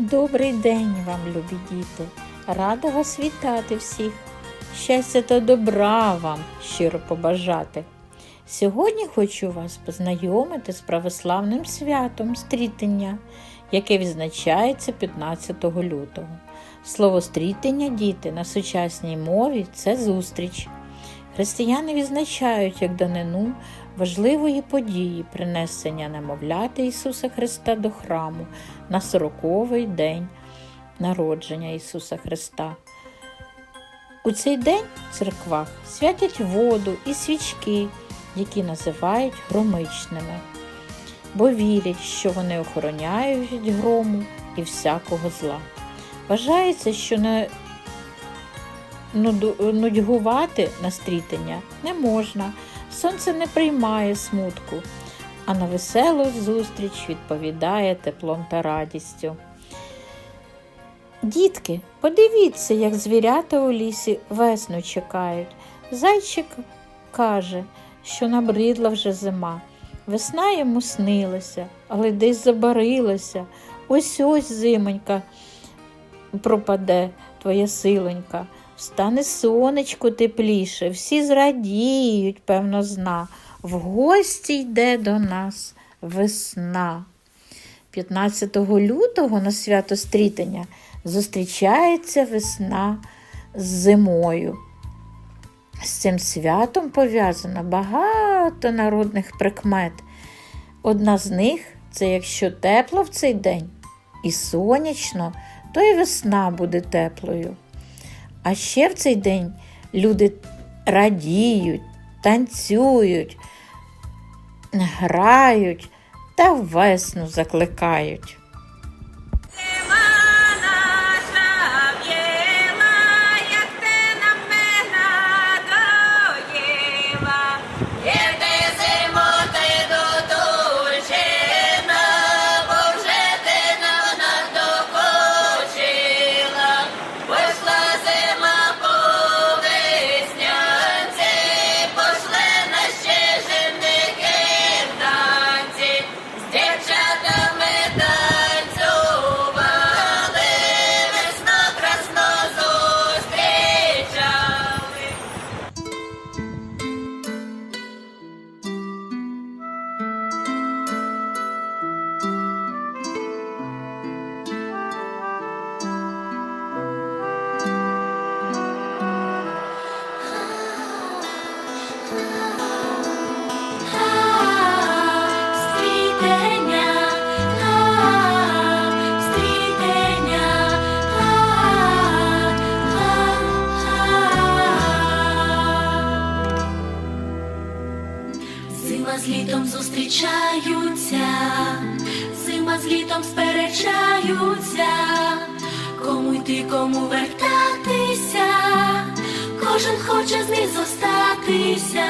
Добрий день вам, любі діти! Рада вас вітати всіх! Щастя та добра вам щиро побажати. Сьогодні хочу вас познайомити з православним святом стрітення, яке відзначається 15 лютого. Слово стрітення діти на сучасній мові це зустріч. Християни відзначають як данину важливої події принесення немовляти Ісуса Христа до храму на сороковий день народження Ісуса Христа. У цей день в церквах святять воду і свічки, які називають громичними, бо вірять, що вони охороняють від грому і всякого зла. Вважається, що не нудьгувати на стрітення не можна, сонце не приймає смутку, а на веселу зустріч відповідає теплом та радістю. Дітки, подивіться, як звірята у лісі весну чекають. Зайчик каже, що набридла вже зима. Весна йому снилася, але десь забарилася. Ось ось зимонька пропаде твоя силонька. Встане сонечко тепліше, всі зрадіють, певно, зна. В гості йде до нас весна. 15 лютого на свято стрітення зустрічається весна з зимою. З цим святом пов'язано багато народних прикмет. Одна з них це якщо тепло в цей день і сонячно, то і весна буде теплою. А ще в цей день люди радіють, танцюють, грають та весну закликають. З літом зустрічаються, зима з літом сперечаються, кому йти, кому вертатися, кожен хоче з них зостатися.